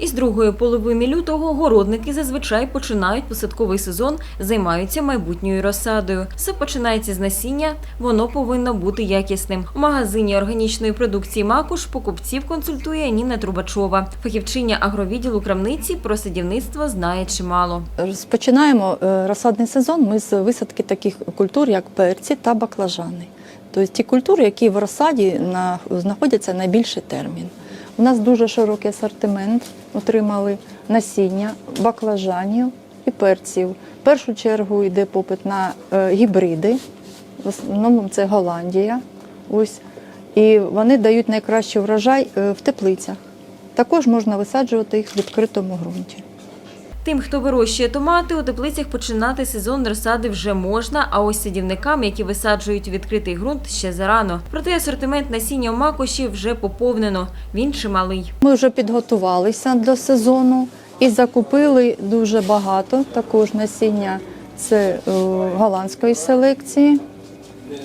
Із другої половини лютого городники зазвичай починають посадковий сезон, займаються майбутньою розсадою. Все починається з насіння, воно повинно бути якісним. У магазині органічної продукції Макуш покупців консультує Ніна Трубачова. Фахівчиня агровідділу крамниці про садівництво знає чимало. Розпочинаємо е, розсадний сезон ми з висадки таких культур, як перці та баклажани. Тобто ті культури, які в розсаді на- знаходяться найбільший термін. У нас дуже широкий асортимент, отримали насіння, баклажанів і перців. В першу чергу йде попит на е, гібриди, в основному це Голландія. Ось. І вони дають найкращий врожай е, в теплицях. Також можна висаджувати їх в відкритому ґрунті. Тим, хто вирощує томати, у теплицях починати сезон розсади вже можна, а ось садівникам, які висаджують відкритий ґрунт, ще зарано. Проте асортимент насіння у макоші вже поповнено. Він чималий. Ми вже підготувалися до сезону і закупили дуже багато також насіння. Це е, голландської селекції.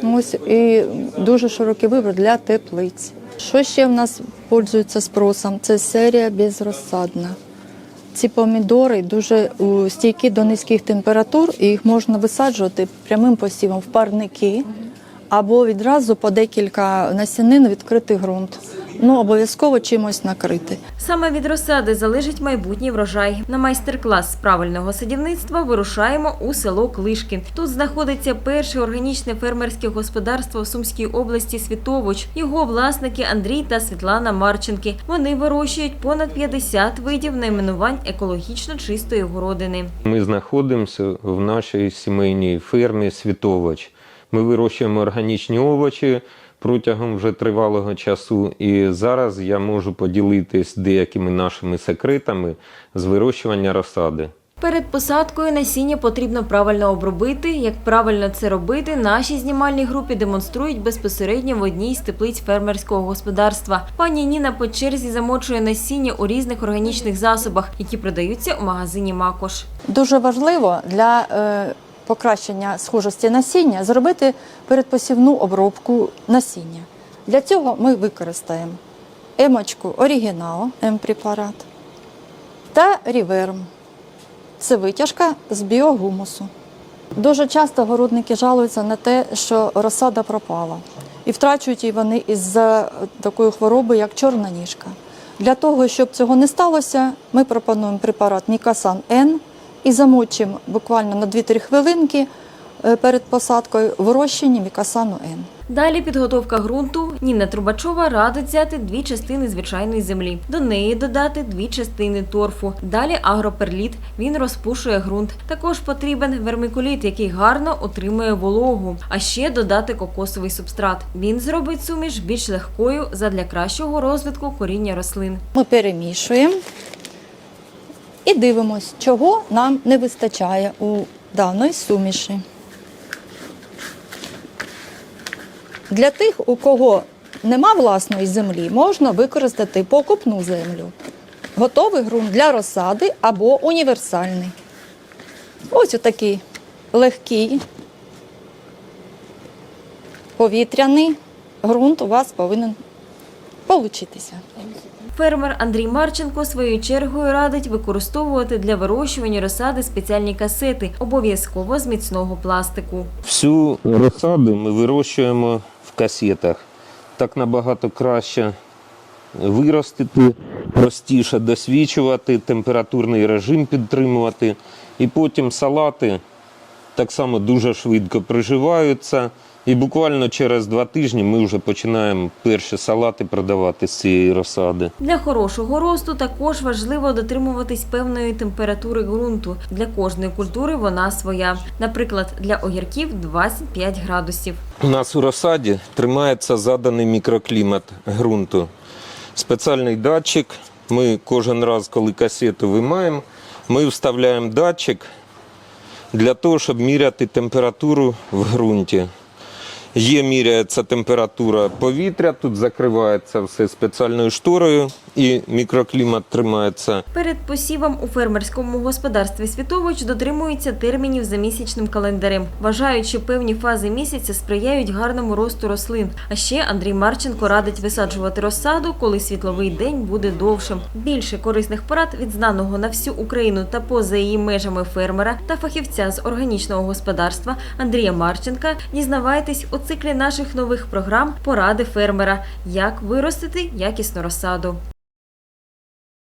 Ось і дуже широкий вибір для теплиць. Що ще в нас пользується спросом? Це серія безрозсадна. Ці помідори дуже стійкі до низьких температур, і їх можна висаджувати прямим посівом в парники або відразу по декілька насінин відкритий ґрунт. Ну, обов'язково чимось накрити. Саме від розсади залежить майбутній врожай. На майстер-клас з правильного садівництва вирушаємо у село Клишки. Тут знаходиться перше органічне фермерське господарство в Сумській області Світовоч. Його власники Андрій та Світлана Марченки. Вони вирощують понад 50 видів найменувань екологічно чистої городини. Ми знаходимося в нашій сімейній фермі Світовоч. Ми вирощуємо органічні овочі протягом вже тривалого часу. І зараз я можу поділитись деякими нашими секретами з вирощування розсади. Перед посадкою насіння потрібно правильно обробити. Як правильно це робити, нашій знімальній групі демонструють безпосередньо в одній з теплиць фермерського господарства. Пані Ніна по черзі замочує насіння у різних органічних засобах, які продаються у магазині Макош. Дуже важливо для е, покращення схожості насіння зробити передпосівну обробку насіння. Для цього ми використаємо емочку Орігінал, М-препарат та Ріверм. Це витяжка з біогумусу. Дуже часто городники жалуються на те, що розсада пропала. І втрачують її вони із-за такої хвороби, як чорна ніжка. Для того, щоб цього не сталося, ми пропонуємо препарат Нікасан Н і замочимо буквально на 2-3 хвилинки е, перед посадкою в розчині Мікасану Н. Далі підготовка ґрунту. Ніна Трубачова радить взяти дві частини звичайної землі. До неї додати дві частини торфу. Далі агроперліт. Він розпушує ґрунт. Також потрібен вермикуліт, який гарно отримує вологу. А ще додати кокосовий субстрат. Він зробить суміш більш легкою задля кращого розвитку коріння рослин. Ми перемішуємо і дивимось, чого нам не вистачає у даної суміші. Для тих, у кого нема власної землі, можна використати покупну землю. Готовий ґрунт для розсади або універсальний. Ось отакий легкий, повітряний ґрунт у вас повинен получитися. Фермер Андрій Марченко своєю чергою радить використовувати для вирощування розсади спеціальні касети, обов'язково з міцного пластику. Всю розсаду ми вирощуємо в касетах. Так набагато краще виростити, простіше досвідчувати, температурний режим підтримувати. І потім салати так само дуже швидко приживаються. І буквально через два тижні ми вже починаємо перші салати продавати з цієї розсади. Для хорошого росту також важливо дотримуватись певної температури ґрунту. Для кожної культури вона своя. Наприклад, для огірків 25 градусів. У нас у розсаді тримається заданий мікроклімат ґрунту. Спеціальний датчик. Ми кожен раз, коли касету виймаємо, ми вставляємо датчик для того, щоб міряти температуру в ґрунті. Є міряється температура повітря, тут закривається все спеціальною шторою і мікроклімат тримається. Перед посівом у фермерському господарстві Світович дотримується термінів за місячним календарем, вважають, що певні фази місяця сприяють гарному росту рослин. А ще Андрій Марченко радить висаджувати розсаду, коли світловий день буде довшим. Більше корисних порад від знаного на всю Україну та поза її межами фермера та фахівця з органічного господарства Андрія Марченка дізнавайтесь у циклі наших нових програм Поради фермера, як виростити якісну розсаду.